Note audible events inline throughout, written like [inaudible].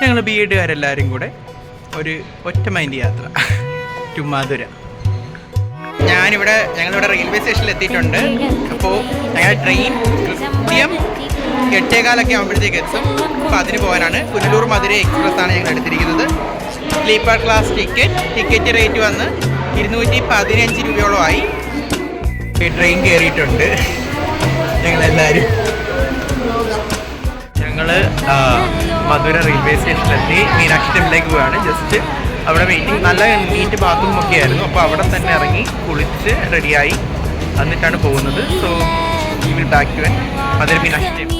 ഞങ്ങൾ ബി എഡുകാരെല്ലാവരും കൂടെ ഒരു ഒറ്റ മൈൻഡ് യാത്ര ടു മധുര. ഞാനിവിടെ ഞങ്ങളിവിടെ റെയിൽവേ സ്റ്റേഷനിൽ എത്തിയിട്ടുണ്ട് അപ്പോൾ ഞങ്ങൾ ട്രെയിൻ കൃത്യം എട്ടേകാലൊക്കെ ആകുമ്പോഴത്തേക്ക് എത്തും. അപ്പോൾ അതിന് പോകാനാണ്. പുനലൂർ മധുര എക്സ്പ്രസ് ആണ് ഞങ്ങൾ എടുത്തിരിക്കുന്നത്. Sleeper class ticket ticket rate വന്ന് ഇരുന്നൂറ്റി പതിനഞ്ച് രൂപയോളം ആയി. ട്രെയിൻ കയറിയിട്ടുണ്ട്. ഞങ്ങളെല്ലാവരും ഞങ്ങൾ മധുര റെയിൽവേ സ്റ്റേഷനിലെത്തി മീനാക്ഷി ടെമ്പിളിലേക്ക് പോവുകയാണ് ജസ്റ്റ് അവിടെ വെയിറ്റിംഗ് നല്ല നീറ്റ് ബാത്റൂം ഒക്കെ ആയിരുന്നു. അപ്പോൾ അവിടെ തന്നെ ഇറങ്ങി കുളിച്ച് റെഡിയായി എന്നിട്ടാണ് പോകുന്നത്. So will back to Madurai Meenakshi temple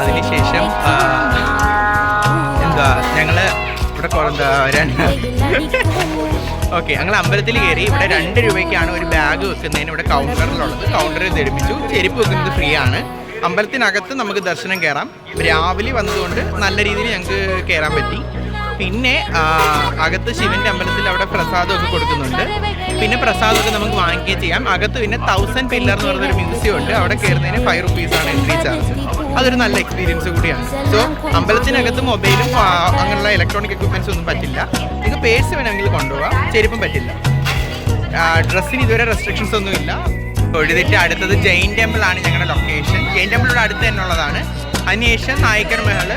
അതിനുശേഷം എന്താ ഞങ്ങൾ ഇവിടെ എന്താ രണ്ട് [laughs] ഓക്കെ ഞങ്ങൾ അമ്പലത്തിൽ കയറി ഇവിടെ രണ്ട് രൂപയ്ക്കാണ് ഒരു ബാഗ് വെക്കുന്നതിന് ഇവിടെ കൗണ്ടറിലുള്ളത് കൗണ്ടറിൽ ധരിപ്പിച്ചു ചെരുപ്പ് വെക്കുന്നത് ഫ്രീ ആണ് അമ്പലത്തിനകത്ത് നമുക്ക് ദർശനം കയറാം. രാവിലെ വന്നതുകൊണ്ട് നല്ല രീതിയിൽ ഞങ്ങൾക്ക് കയറാൻ പറ്റി. പിന്നെ അകത്ത് ശിവന്റെ അമ്പലത്തിൽ അവിടെ പ്രസാദമൊക്കെ കൊടുക്കുന്നുണ്ട്. പിന്നെ പ്രസാദമൊക്കെ നമുക്ക് വാങ്ങിക്കുകയും ചെയ്യാം. അകത്ത് പിന്നെ തൗസൻഡ് പില്ലർ എന്ന് ഒരു മ്യൂസിയം ഉണ്ട്. അവിടെ കയറുന്നതിന് ഫൈവ് റുപ്പീസ് ആണ് എൻട്രി ചാർജ് അതൊരു നല്ല എക്സ്പീരിയൻസ് കൂടിയാണ്. സോ അമ്പലത്തിനകത്ത് മൊബൈലും അങ്ങനെയുള്ള ഇലക്ട്രോണിക് എക്യുപ്മെന്റ്സ് ഒന്നും പറ്റില്ല. നിങ്ങൾക്ക് പേഴ്സ് വേണമെങ്കിൽ കൊണ്ടുപോകാം ചെരുപ്പും പറ്റില്ല. ഡ്രസ്സിന് ഇതുവരെ റെസ്ട്രിക്ഷൻസ് ഒന്നും ഇല്ല. തൊഴുതിട്ട് അടുത്തത് ജെയിൻ ടെമ്പിൾ ആണ് ഞങ്ങളുടെ ലൊക്കേഷൻ ജെയിൻ ടെമ്പിളിലൂടെ അടുത്ത് തന്നെ ഉള്ളതാണ്. അതിനുശേഷം നായിക്കർ മഹൾ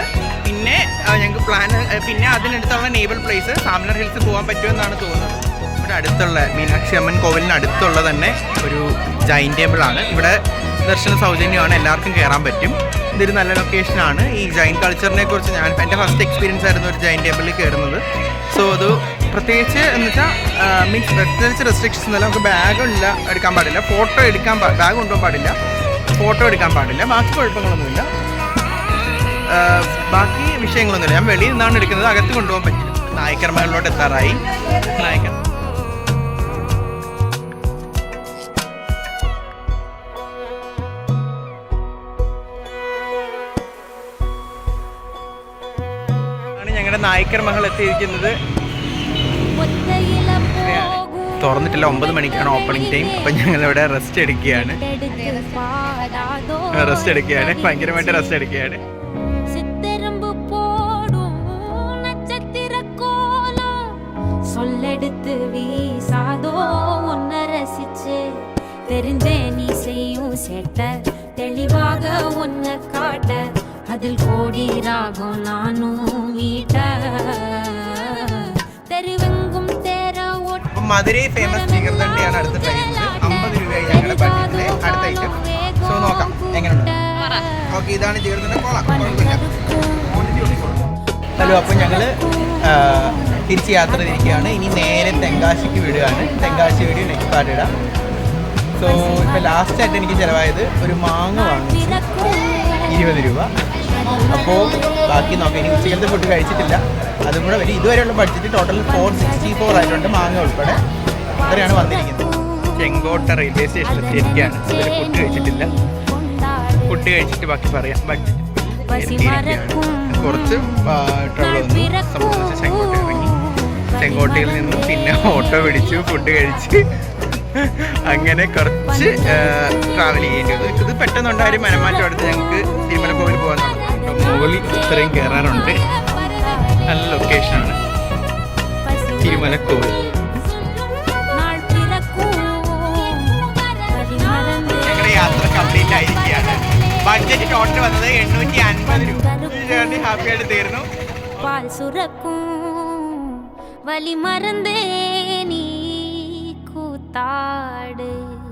പിന്നെ ഞങ്ങൾക്ക് പ്ലാൻ പിന്നെ അതിനടുത്തുള്ള നേബൽ പ്ലേസ് സാമനർ ഹിൽസ് പോകാൻ പറ്റുമെന്നാണ് തോന്നുന്നത്. ഇവിടെ അടുത്തുള്ള മീനാക്ഷി അമ്മൻ കോവിലിന് അടുത്തുള്ള തന്നെ ഒരു ജൈൻ ടേബിളാണ് ഇവിടെ ദർശന സൗജന്യമാണ് എല്ലാവർക്കും കയറാൻ പറ്റും. ഇതൊരു നല്ല ലൊക്കേഷനാണ് ഈ ജൈൻ കൾച്ചറിനെ കുറിച്ച് ഞാൻ എന്റെ ഫസ്റ്റ് എക്സ്പീരിയൻസ് ആയിരുന്നു ഒരു ജൈൻ ടെമ്പിളിൽ കയറുന്നത് സോ അത് പ്രത്യേകിച്ച് എന്ന് വെച്ചാൽ മീൻസ് പ്രത്യേകിച്ച് റെസ്ട്രിക്ഷൻസ് ഒന്നുമില്ല. നമുക്ക് ബാഗ് ഇല്ല എടുക്കാൻ പാടില്ല. ഫോട്ടോ എടുക്കാൻ ബാഗ് കൊണ്ടുപോകാൻ പാടില്ല. ഫോട്ടോ എടുക്കാൻ പാടില്ല. ബാക്കി കുഴപ്പങ്ങളൊന്നുമില്ല. ബാക്കി വിഷയങ്ങളൊന്നുമില്ല. ഞാൻ വെളിയിൽ നിന്നാണ് എടുക്കുന്നത്. അകത്ത് കൊണ്ടുപോകാൻ പറ്റില്ല നായ്ക്കർമകളിലോട്ട് എത്താറായി. നായ്ക്കർ ഞങ്ങളുടെ നായ്ക്കർ മഹൽ എത്തിയിരിക്കുന്നത് ഒറ്റയില പോകും തുറന്നിട്ടില്ല ഒമ്പത് മണിക്കാണ് ഓപ്പണിംഗ് ടൈം അപ്പം ഞങ്ങളിവിടെ റെസ്റ്റ് എടുക്കുകയാണ് എടുത്ത് പാടാതോ റെസ്റ്റ് എടുക്കുകയാണ് ഭയങ്കരമായിട്ട് റെസ്റ്റ് എടുക്കുകയാണ് சித்தெரும்பு போடும் நட்சத்திர கோலம் சொல்லெடுத்து வீசாதோ உன்னை ரசிச்சு தெரிஞ்சே நீ செய்யும் சேட்ட தெளிவாக உன்னை காட்ட அதில் கோடி ராகம் நானும் மீட்ட തെരുവെങ്കും തേര അപ്പം മധുരൈ ഫേമസ് ചീകർദണ്ഡിയാണ് അടുത്ത ട്രെയിനിൽ അമ്പത് രൂപയായി ഞങ്ങളുടെ ബഡ്ജറ്റിലെ അടുത്ത ഐറ്റം സോ നോക്കാം എങ്ങനെയുണ്ട് ഓക്കെ ഇതാണ് ചീകർദണ്ഡ കൊള്ളാം കുഴപ്പമില്ല ഹലോ അപ്പം ഞങ്ങൾ തിരിച്ച് യാത്ര തിരിക്കുകയാണ് ഇനി നേരെ തെങ്കാശിക്ക് വിടുകയാണ് തെങ്കാശി വീഡിയോ നെക്സ്റ്റ് പാർട്ട് ഇടാം സോ ഇപ്പോൾ ലാസ്റ്റ് ആയിട്ട് എനിക്ക് ചിലവായത് ഒരു മാങ്ങ വാങ്ങിച്ചു ഇരുപത് രൂപ. അപ്പോൾ ബാക്കി നോക്കാം ഇനി ഉച്ചക്കലത്തെ ഫുഡ് കഴിച്ചിട്ടില്ല. അതും കൂടെ വരും. ഇതുവരെയുള്ള budget total four sixty four ആയിട്ടുണ്ട് മാങ്ങ ഉൾപ്പെടെ ഇത്രയാണ് വന്നിരിക്കുന്നത്. ചെങ്കോട്ട റെയിൽവേ സ്റ്റേഷനിൽ എത്തിയിരിക്കുകയാണ്. ഇതുവരെ ഫുഡ് കഴിച്ചിട്ടില്ല. ഫുഡ് കഴിച്ചിട്ട് ബാക്കി പറയാം. ബഡ്ജറ്റ് കുറച്ച് വന്നു. ചെങ്കോട്ട ഇറങ്ങി. ചെങ്കോട്ടയിൽ നിന്നും പിന്നെ ഓട്ടോ പിടിച്ചു ഫുഡ് കഴിച്ച്. അങ്ങനെ കുറച്ച് ട്രാവൽ ചെയ്യേണ്ടി വന്നു. ഇത് പെട്ടെന്നുണ്ടായ മനമാറ്റം അടുത്ത് ഞങ്ങൾക്ക് തിരുമലക്കോവിൽ പോകാനുള്ളത് മുകളിൽ ഇത്രയും കയറാറുണ്ട്. നല്ല ലൊക്കേഷനാണ് തിരുമലക്കോവിൽ യാത്ര കംപ്ലീറ്റ് ആയിരിക്കുകയാണ്. ബഡ്ജറ്റ് ടോട്ടൽ വന്നത് എണ്ണൂറ്റി അൻപത് രൂപ ഹാപ്പിയായിട്ട് തീർന്നു. വലി മറന്നേ ताड़